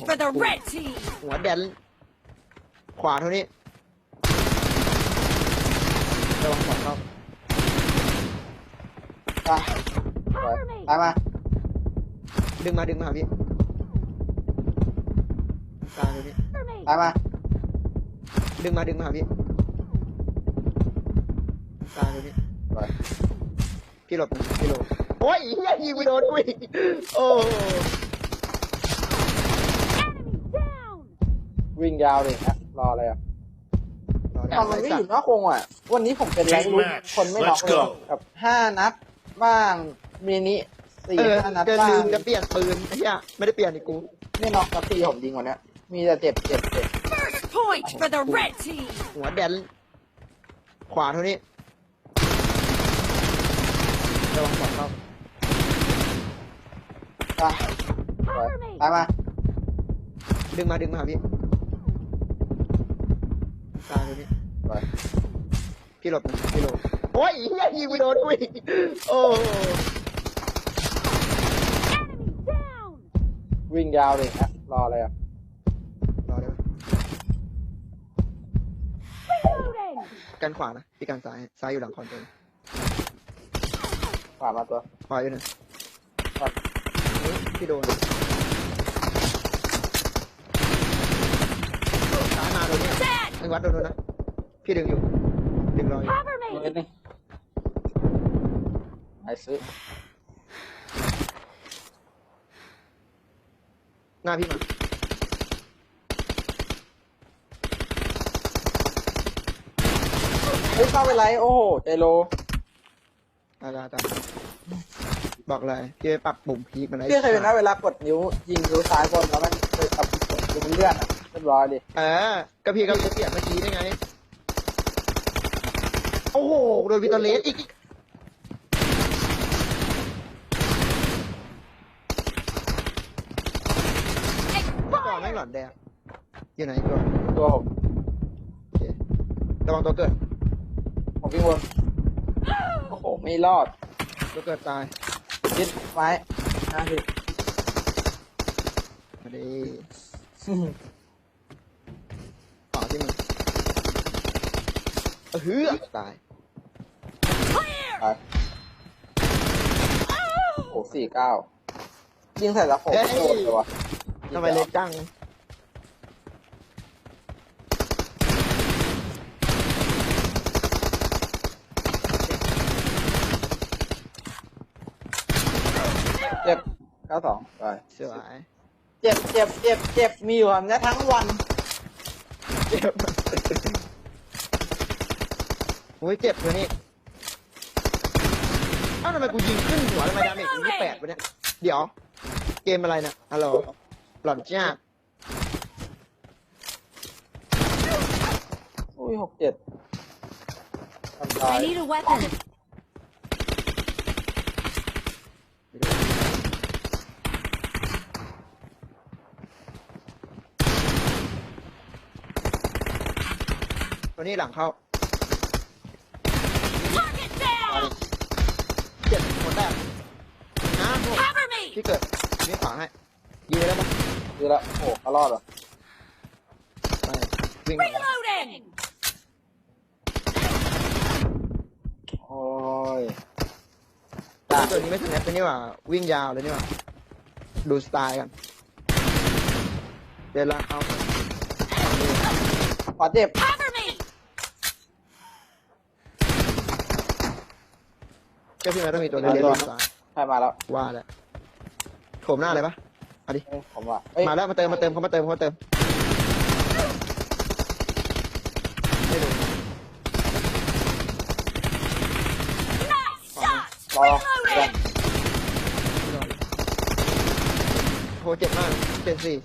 for the red team. หัวแดน ขวาเท่านี้ระวังขวาเข้าไปไปตามมา ดึงมาดึงมาหาพี่กลางเท่านี้ตามมา ดึงมาดึงมาหาพี่กลางเท่านี้ไปพี่หลบนะพี่หลบโอ้ยเฮียยิงไปโดนกูอีกโอ้ วิ่งยาวเลยนะรออะไรอะรอได้ทำมันไม่อยู่นอกวงอะ วันนี้ผมเป็นแรงลุ้น Team match คนไม่น็อก Let's เลย go กับห้านัดบ้างมินิสี่เออห้านัดจะบ้าลืงมจะเปลี่ยนปืนไอ้เหี้ยไม่ได้เปลี่ยนอีกกูไม่น็อกสักทีผมยิงวันเนี้ยมีแต่เจ็บเจ็บเจ็บ First point for the red team. หัวแดนขวาเท่านี้ระวังขวาเข้าไปไปตามมาดึงมาดึงมาหาพี่ กลางเท่านี้ไปพี่หลบนะพี่หลบโอ้ยเฮียยิงไปโดนกูอีกโอ้วิ่งยาวเลยนะรออะไรอะรอได้ไหมกันขวานะพี่กันซ้ายซ้ายอยู่หลังคอนเตนขวามาตัวขวาอยู่นะครับพี่โดนซ้ายมาโดนเนี่ย ไอ้วัดโดนโดนนะ พี่ดึงอยู่ ดึงรออยู่ Cover ตัว me. นิดนึงไอซื้อหน้าพี่มา เฮ้ยเข้าไปไรโอ้โหใจโลตาตาตาบอกเลยพี่ไปปรับปุ่มพีคมันไอ้พี่เคยเป็นนะเวลากดนิ้วยิงนิ้วซ้ายบนแล้วมันเคยตับกดดูมันเลื่อนอะเรี ยบร้อยดิเออก็พี่ก็เปลี่ยนเมื่อกี้ได้ไง โอ้โห โดนวิตาเลสอีกก่อนแม่งหลอดแดงอยู่ไหนก่อนตัวผมโอเคระวังตัวเกิด ผมวิ่งวนโอ้โห ไม่รอด ตัวเกิดตายยึดไม้นะพี่มาดิต่อที่มึง เออฮือตาย Clear. ไปโอ้โหสี่เก้ายิงใส่ละผมโคตรเลยวะทำไมเล็กจังเจ็บเก้าสองไปสวยเจ็บเจ็บเจ็บเจ็บมีอยู่แบบนี้ทั้งวัน เจ็บโอ้ยเจ็บเลยนี่เอ้าทำไมกูยิงขึ้นหัวทำไมดาเมจกูยี่แปดวะเนี่ย เดี๋ยว เกมอะไรเนี่ยฮัลโหลหล่อนจ้าอุ้ยหกเจ็ดทำลาย I need a weapon. ตัวนี้หลังเข้า Target down. เจ็บหมดแรกนะพวก Cover me. พี่เกิดนี่ขวาให้ยิงได้ปะดีละโอ้โหเขารอดเหรอไปวิ่งมา Reloading. โอ้ยตัวนี้ไม่สแนปตัวนี้ว่าวิ่งยาวเลยนี่ว่าดูสไตล์กันเดินลากเข้าขอเจ็บ Cover me. เจ้าพี่แม่ต้องมีตัวเล่นเล่นดูสไตล์ใครมาแล้วว่าแหละโถมหน้าเลยปะเอาดิเอ้ยผมว่าเอ้ยมาแล้วมาเติมมาเติมเขามาเติมเขามาเติมไม่ดู Nice shot. รอ Reloading. โหเจ็บมากเจ็บสี่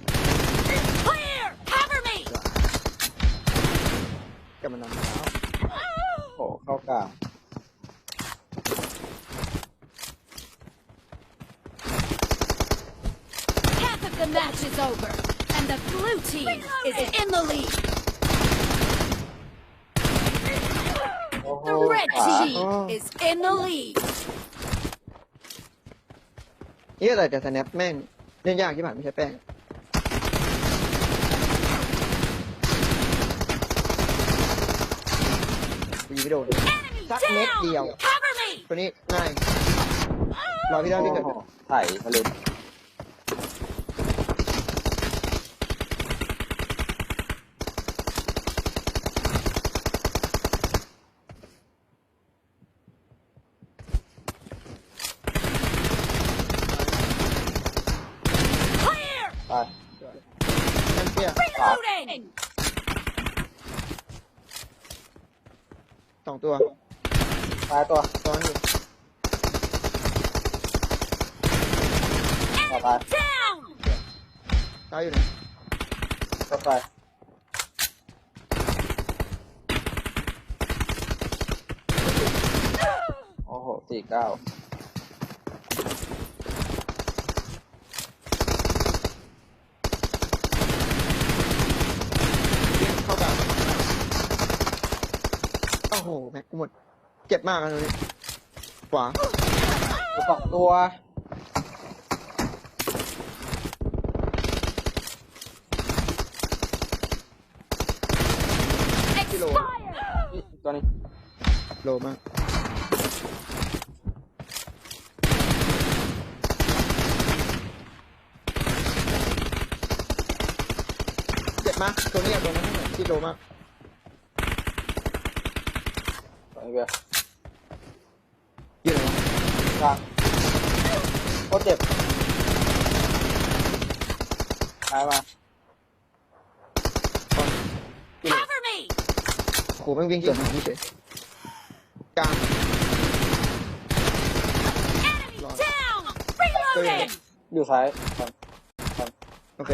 Clear. Cover me. กลับมานำแล้ว โอ้โหเข้ากลาง The match is over, and the blue team is in the lead. The red team is in the lead. เยี่ยอะไรแต่สแนปแม่งเล่นยากที่ผ่านไม่ใช่แป้ง ยิงไม่โดนสักเม็ดเดียว ตัวนี้ง่ายรอพี่ด้าพี่เกิด ไถ่ทะเล สองตัวตายตัวซ้อนอยู่ต่อไป Down! ซ้ายอยู่ไหนต่อไปโอ้โหสี่เก้า วิ่งเข้ากลาง โอ้โหแม็กกูหมด เจ็บมากนะตัวนี้ขวาสองตัว Expire! นี่ตัวนี้โลมากเจ็บมากตัวนี้อะตัวนั้นที่โลมาก ตัวนี้เบียร์อยู่ไหนวะกลางโคตรเจ็บตายมา Cover me! โหแม่งวิ่งสวนมาพี่เฉยกลาง Enemy Right. down! Reloading! อยู่ซ้ายก่อนโอเค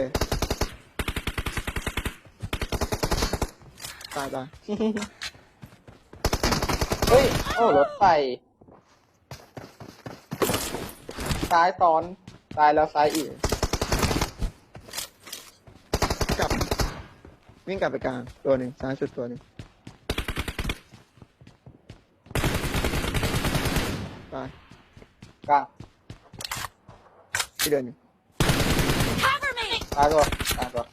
ตายตายเฮ้ย โอ้รถไฟซ้ายซ้อน ซ้ายแล้วซ้ายอีก กลับ วิ่งกลับไปกลางตัวหนึ่งซ้ายสุดตัวหนึ่งตายกลางที่เดินอยู่ Cover me! ซ้ายตัวกลางตัว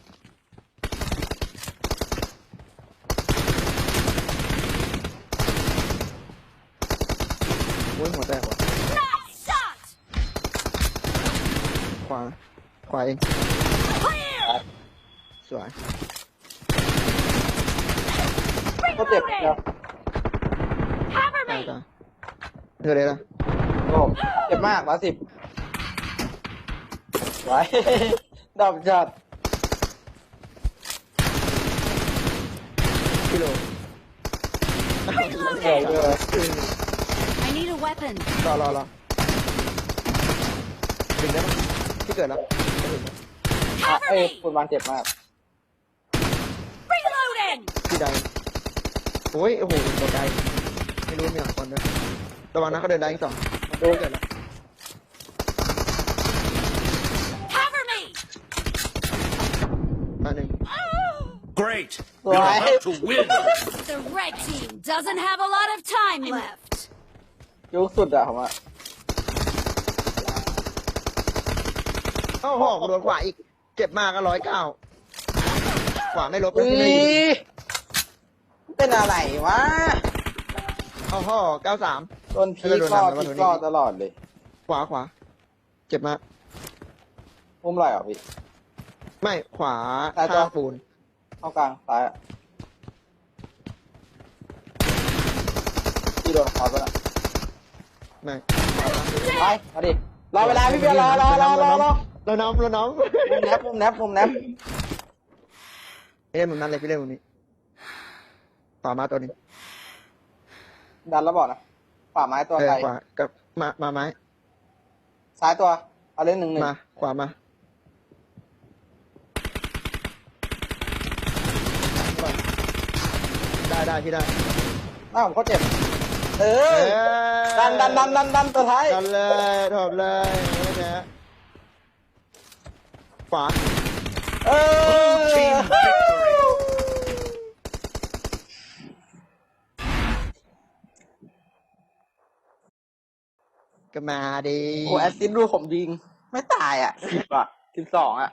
โอ้ย หัวแตกว่ะ Nice shot! ขวา ขวาเอง Clear! สวยโคตรเจ็บแล้ว Cover ตาย me! ตายเธอเลยล่ะโอ้เจ็บมากร้อยสิบไว้ดอบจัดพี่โลใหญ่เลย I need a weapon. รอรอรอดึงได้ปะที่เกิดแล้ว อ่ะ Cover เอ้ย me! คุณบานเจ็บมาก Reloading! ที่ใดโอ้ย โอ้โหตัวไกลไม่รู้มีหลังคนด้วยระวังนะเขาเดินได้อีกสอง ดู เกิดแล้ว Cover me! มาหนึ่ง Great! Right. You're about to win! The red team doesn't have a lot of time left. ยุคสุดอะผมอะโอ้โหกูโดนขวาอีก เจ็บมากก็ร้อยเก้าขวาไม่ลบอุ้ไม่ได้ยิงยเป็นอะไรวะโอ้โหเก้าสามโดนพีกล่อพีกล่อตลอดเลย ขวาขวา เจ็บมากมุมไหลเหรอพี่ ไม่ขวาซ้ายตัวข้างปูนเข้ากลางซ้ายอะพี่โดนคอร์สไปแล้ว ไม่ไปมาดิรอเวลาพี่เบียร์รอรอรอรอรอเราน้องเราน้องมุมแนบมุมแนบมุมแนบพี่เล่นมุมนั้นเลยพี่เล่นมุมนี้ขวามาตัวนึงดันแล้วบอกนะฝ่าไม้ตัวเออไกลขวากับมามาไม้ซ้ายตัว เอาเล่นหนึ่งหนึ่งมาขวามาได้ได้พี่ได้หน้าผมเขาเจ็บ เอเอออดันดันดันดันดันตัวท้ายดันเลยถอบเลยไม่แพ้ขวาเออ Team victory! ก็มาดีโอ้แอสซิดดูผมยิง ไม่ตายอะสิบอะสิบสองอะ